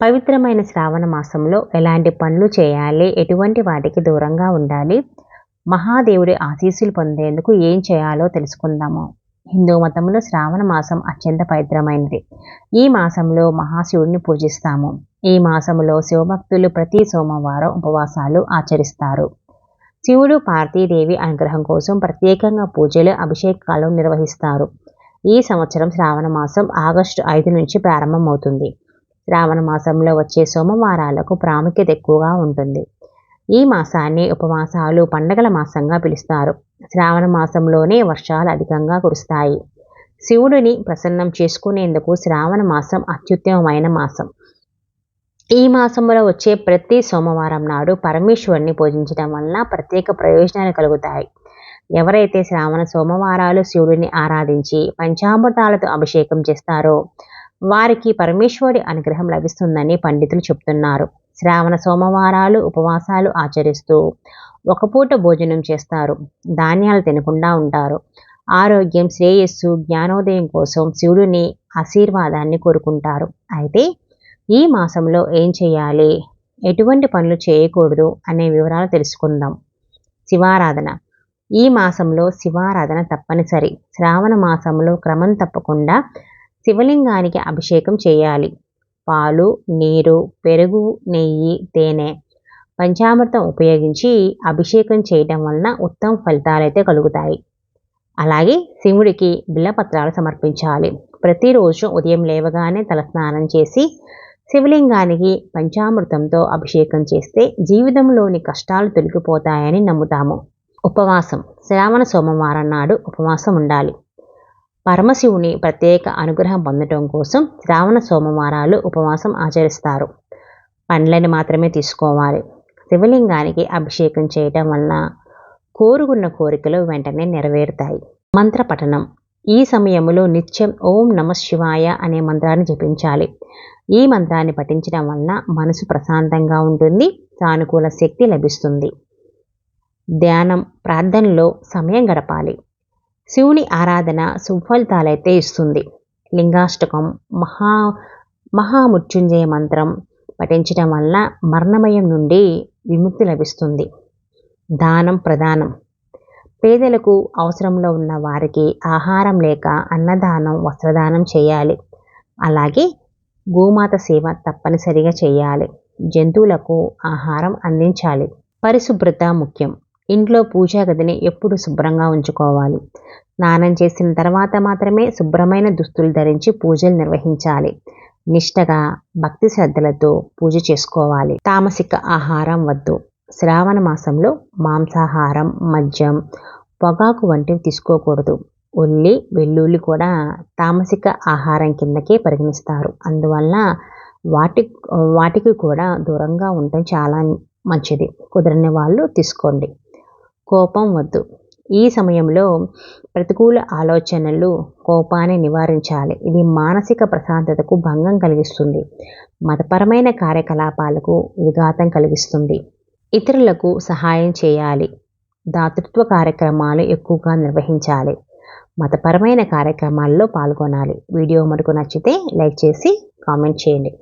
పవిత్రమైన శ్రావణ మాసంలో ఎలాంటి పనులు చేయాలి? ఎటువంటి వాటికి దూరంగా ఉండాలి? మహాదేవుడి ఆశీస్సులు పొందేందుకు ఏం చేయాలో తెలుసుకుందాము. హిందూ మతంలో శ్రావణ మాసం అత్యంత పవిత్రమైనది. ఈ మాసంలో మహాశివుడిని పూజిస్తాము. ఈ మాసంలో శివభక్తులు ప్రతి సోమవారం ఉపవాసాలు ఆచరిస్తారు. శివుడు పార్థీదేవి అనుగ్రహం కోసం ప్రత్యేకంగా పూజలు అభిషేకాలు నిర్వహిస్తారు. ఈ సంవత్సరం శ్రావణ మాసం ఆగస్టు ఐదు నుంచి ప్రారంభమవుతుంది. శ్రావణ మాసంలో వచ్చే సోమవారాలకు ప్రాముఖ్యత ఎక్కువగా ఉంటుంది. ఈ మాసాన్ని ఉపమాసాలు పండగల మాసంగా పిలుస్తారు. శ్రావణ మాసంలోనే వర్షాలు అధికంగా కురుస్తాయి. శివుడిని ప్రసన్నం చేసుకునేందుకు శ్రావణ మాసం అత్యుత్తమమైన మాసం. ఈ మాసంలో వచ్చే ప్రతి సోమవారం నాడు పరమేశ్వరుని పూజించడం వలన ప్రత్యేక ప్రయోజనాలు కలుగుతాయి. ఎవరైతే శ్రావణ సోమవారాలు శివుడిని ఆరాధించి పంచామృతాలతో అభిషేకం చేస్తారో వారికి పరమేశ్వరుడి అనుగ్రహం లభిస్తుందని పండితులు చెప్తున్నారు. శ్రావణ సోమవారాలు ఉపవాసాలు ఆచరిస్తూ ఒక పూట భోజనం చేస్తారు. ధాన్యాలు తినకుండా ఉంటారు. ఆరోగ్యం శ్రేయస్సు జ్ఞానోదయం కోసం శివుడిని ఆశీర్వాదాన్ని కోరుకుంటారు. అయితే ఈ మాసంలో ఏం చేయాలి? ఎటువంటి పనులు చేయకూడదు అనే వివరాలు తెలుసుకుందాం. శివారాధన. ఈ మాసంలో శివారాధన తప్పనిసరి. శ్రావణ మాసంలో క్రమం తప్పకుండా శివలింగానికి అభిషేకం చేయాలి. పాలు నీరు పెరుగు నెయ్యి తేనె పంచామృతం ఉపయోగించి అభిషేకం చేయటం వలన ఉత్తమ ఫలితాలైతే కలుగుతాయి. అలాగే శివుడికి బిల్లపత్రాలు సమర్పించాలి. ప్రతిరోజు ఉదయం లేవగానే తలస్నానం చేసి శివలింగానికి పంచామృతంతో అభిషేకం చేస్తే జీవితంలోని కష్టాలు తొలగిపోతాయని నమ్ముతాము. ఉపవాసం. శ్రావణ సోమవారం నాడు ఉపవాసం ఉండాలి. పరమశివుని ప్రత్యేక అనుగ్రహం పొందటం కోసం శ్రావణ సోమవారాలు ఉపవాసం ఆచరిస్తారు. పండ్లని మాత్రమే తీసుకోవాలి. శివలింగానికి అభిషేకం చేయటం వలన కోరుకున్న కోరికలు వెంటనే నెరవేరుతాయి. మంత్ర పఠనం. ఈ సమయంలో నిత్యం ఓం నమ శివాయ అనే మంత్రాన్ని జపించాలి. ఈ మంత్రాన్ని పఠించడం వలన మనసు ప్రశాంతంగా ఉంటుంది. సానుకూల శక్తి లభిస్తుంది. ధ్యానం. ప్రార్థనలో సమయం గడపాలి. శివుని ఆరాధన సుఫలితాలైతే ఇస్తుంది. లింగాష్టకం మహా మహామృత్యుంజయ మంత్రం పఠించడం వల్ల మరణమయం నుండి విముక్తి లభిస్తుంది. దానం ప్రదానం. పేదలకు అవసరంలో ఉన్న వారికి ఆహారం లేక అన్నదానం వస్త్రదానం చేయాలి. అలాగే గోమాత సేవ తప్పనిసరిగా చేయాలి. జంతువులకు ఆహారం అందించాలి. పరిశుభ్రత ముఖ్యం. ఇంట్లో పూజా గదిని ఎప్పుడు శుభ్రంగా ఉంచుకోవాలి. స్నానం చేసిన తర్వాత మాత్రమే శుభ్రమైన దుస్తులు ధరించి పూజలు నిర్వహించాలి. నిష్టగా భక్తి శ్రద్ధలతో పూజ చేసుకోవాలి. తామసిక ఆహారం వద్దు. శ్రావణ మాసంలో మాంసాహారం మద్యం పొగాకు వంటివి తీసుకోకూడదు. ఉల్లి వెల్లుల్లి కూడా తామసిక ఆహారం కిందకే పరిగణిస్తారు. అందువల్ల వాటి వాటికి కూడా దూరంగా ఉండటం చాలా మంచిది. కుదరని వాళ్ళు తీసుకోండి. కోపం వద్దు. ఈ సమయంలో ప్రతికూల ఆలోచనలు కోపాన్ని నివారించాలి. ఇది మానసిక ప్రశాంతతకు భంగం కలిగిస్తుంది. మతపరమైన కార్యకలాపాలకు విఘాతం కలిగిస్తుంది. ఇతరులకు సహాయం చేయాలి. దాతృత్వ కార్యక్రమాలు ఎక్కువగా నిర్వహించాలి. మతపరమైన కార్యక్రమాల్లో పాల్గొనాలి. వీడియో మనకు నచ్చితే లైక్ చేసి కామెంట్ చేయండి.